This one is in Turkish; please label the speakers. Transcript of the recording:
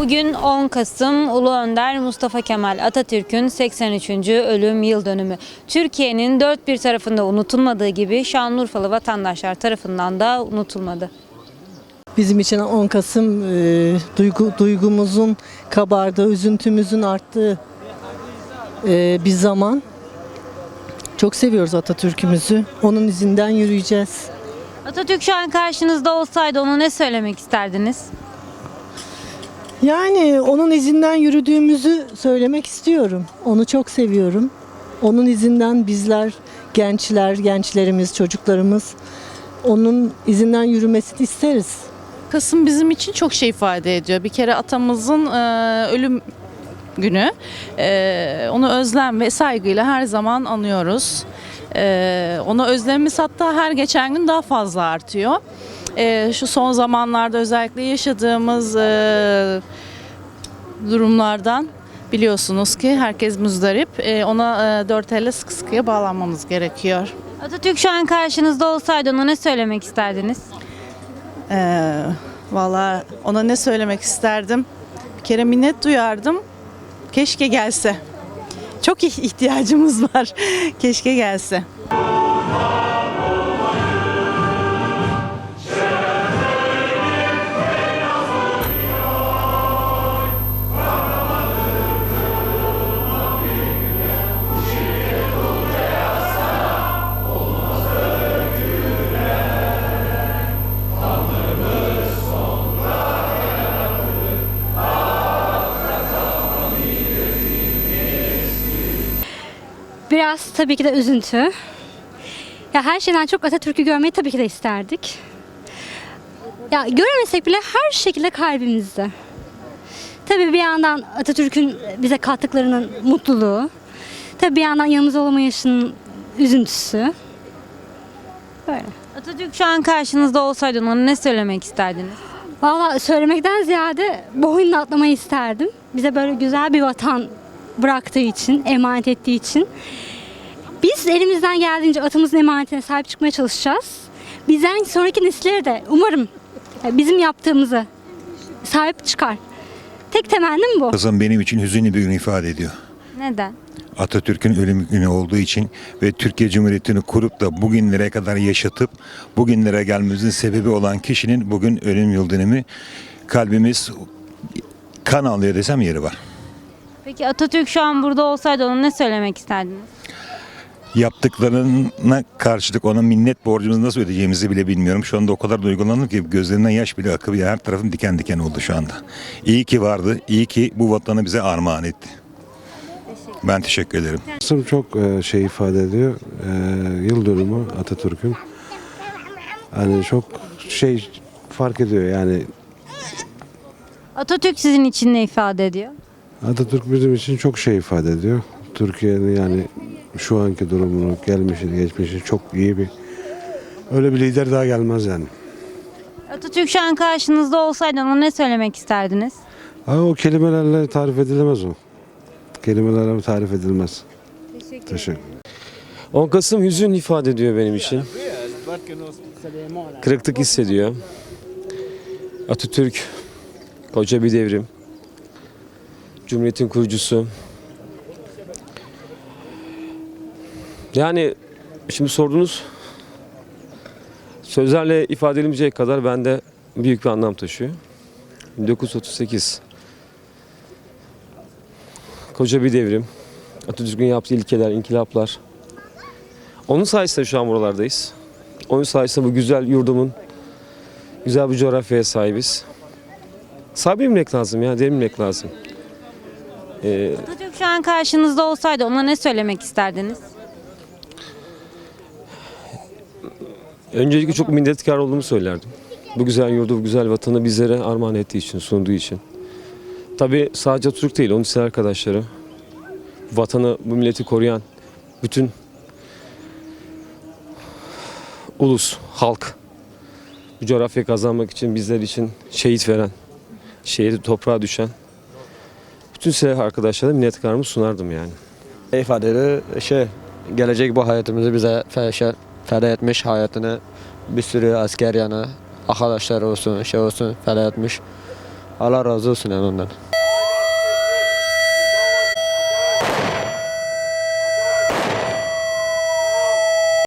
Speaker 1: Bugün 10 Kasım Ulu Önder Mustafa Kemal Atatürk'ün 83. ölüm yıl dönümü. Türkiye'nin dört bir tarafında unutulmadığı gibi Şanlıurfalı vatandaşlar tarafından da unutulmadı.
Speaker 2: Bizim için 10 Kasım e, duygu, duygumuzun kabardığı, üzüntümüzün arttığı e, bir zaman. Çok seviyoruz Atatürk'ümüzü. Onun izinden yürüyeceğiz.
Speaker 1: Atatürk şu an karşınızda olsaydı ona ne söylemek isterdiniz?
Speaker 2: Yani onun izinden yürüdüğümüzü söylemek istiyorum. Onu çok seviyorum. Onun izinden bizler, gençler, gençlerimiz, çocuklarımız onun izinden yürümesini isteriz.
Speaker 3: Kasım bizim için çok şey ifade ediyor. Bir kere atamızın e, ölüm günü. E, onu özlem ve saygıyla her zaman anıyoruz. E, ona özlemimiz hatta her geçen gün daha fazla artıyor. E, şu son zamanlarda özellikle yaşadığımız e, durumlardan biliyorsunuz ki herkes müzdarip. E, ona e, dört elle sıkı sıkıya bağlanmamız gerekiyor.
Speaker 1: Atatürk şu an karşınızda olsaydı ona ne söylemek isterdiniz?
Speaker 3: Ee, Valla ona ne söylemek isterdim? Bir kere minnet duyardım. Keşke gelse. Çok ih- ihtiyacımız var. Keşke gelse.
Speaker 4: Biraz tabii ki de üzüntü. Ya her şeyden çok Atatürk'ü görmeyi tabii ki de isterdik. Ya göremesek bile her şekilde kalbimizde. Tabii bir yandan Atatürk'ün bize kattıklarının mutluluğu. Tabii bir yandan yanımızda olamayışının üzüntüsü. Böyle.
Speaker 1: Atatürk şu an karşınızda olsaydı ona ne söylemek isterdiniz?
Speaker 4: Valla söylemekten ziyade boynuna atlamayı isterdim. Bize böyle güzel bir vatan bıraktığı için, emanet ettiği için. Biz elimizden geldiğince atımızın emanetine sahip çıkmaya çalışacağız. Bizden sonraki nesillere de umarım bizim yaptığımızı sahip çıkar. Tek temennim bu.
Speaker 5: Kasım benim için hüzünlü bir gün ifade ediyor.
Speaker 1: Neden?
Speaker 5: Atatürk'ün ölüm günü olduğu için ve Türkiye Cumhuriyeti'ni kurup da bugünlere kadar yaşatıp bugünlere gelmemizin sebebi olan kişinin bugün ölüm yıl kalbimiz kan ağlıyor desem yeri var.
Speaker 1: Peki Atatürk şu an burada olsaydı ona ne söylemek isterdiniz?
Speaker 5: Yaptıklarına karşılık ona minnet borcumuzu nasıl ödeyeceğimizi bile bilmiyorum. Şu anda o kadar duygulandım ki gözlerinden yaş bile akıp her tarafım diken diken oldu şu anda. İyi ki vardı, iyi ki bu vatanı bize armağan etti. Ben teşekkür ederim.
Speaker 6: Kasım çok e, şey ifade ediyor. E, yıl dönümü Atatürk'ün. Hani çok şey fark ediyor yani
Speaker 1: Atatürk sizin için ne ifade ediyor?
Speaker 6: Atatürk bizim için çok şey ifade ediyor. Türkiye'nin yani şu anki durumunu, gelmişini, geçmişini çok iyi bir öyle bir lider daha gelmez yani.
Speaker 1: Atatürk şu an karşınızda olsaydı ona ne söylemek isterdiniz?
Speaker 6: Ama o kelimelerle tarif edilemez o. Kelimelerle tarif edilmez. Teşekkür
Speaker 7: 10 Kasım hüzün ifade ediyor benim için. Kırıklık hissediyor. Atatürk koca bir devrim. Cumhuriyetin kurucusu. Yani şimdi sordunuz sözlerle ifade edilemeyecek kadar bende büyük bir anlam taşıyor. 1938 koca bir devrim. Atatürk'ün yaptığı ilkeler, inkılaplar, onun sayesinde şu an buralardayız. Onun sayesinde bu güzel yurdumun güzel bir coğrafyaya sahibiz. Sahibi lazım ya, bilmek lazım. Ee,
Speaker 1: Atatürk şu an karşınızda olsaydı ona ne söylemek isterdiniz?
Speaker 7: öncelikle çok minnetkar olduğumu söylerdim. Bu güzel yurdu, bu güzel vatanı bizlere armağan ettiği için, sunduğu için. Tabii sadece Atatürk değil, onun size arkadaşları. Vatanı, bu milleti koruyan bütün ulus, halk bu coğrafyayı kazanmak için bizler için şehit veren, şehit toprağa düşen bütün silah arkadaşlara minnetkarımı sunardım yani.
Speaker 8: ifade ediyor. Şey, gelecek bu hayatımızı bize şey, feda etmiş hayatını bir sürü asker yanı arkadaşlar olsun şey olsun feda etmiş. Allah razı olsun yani ondan.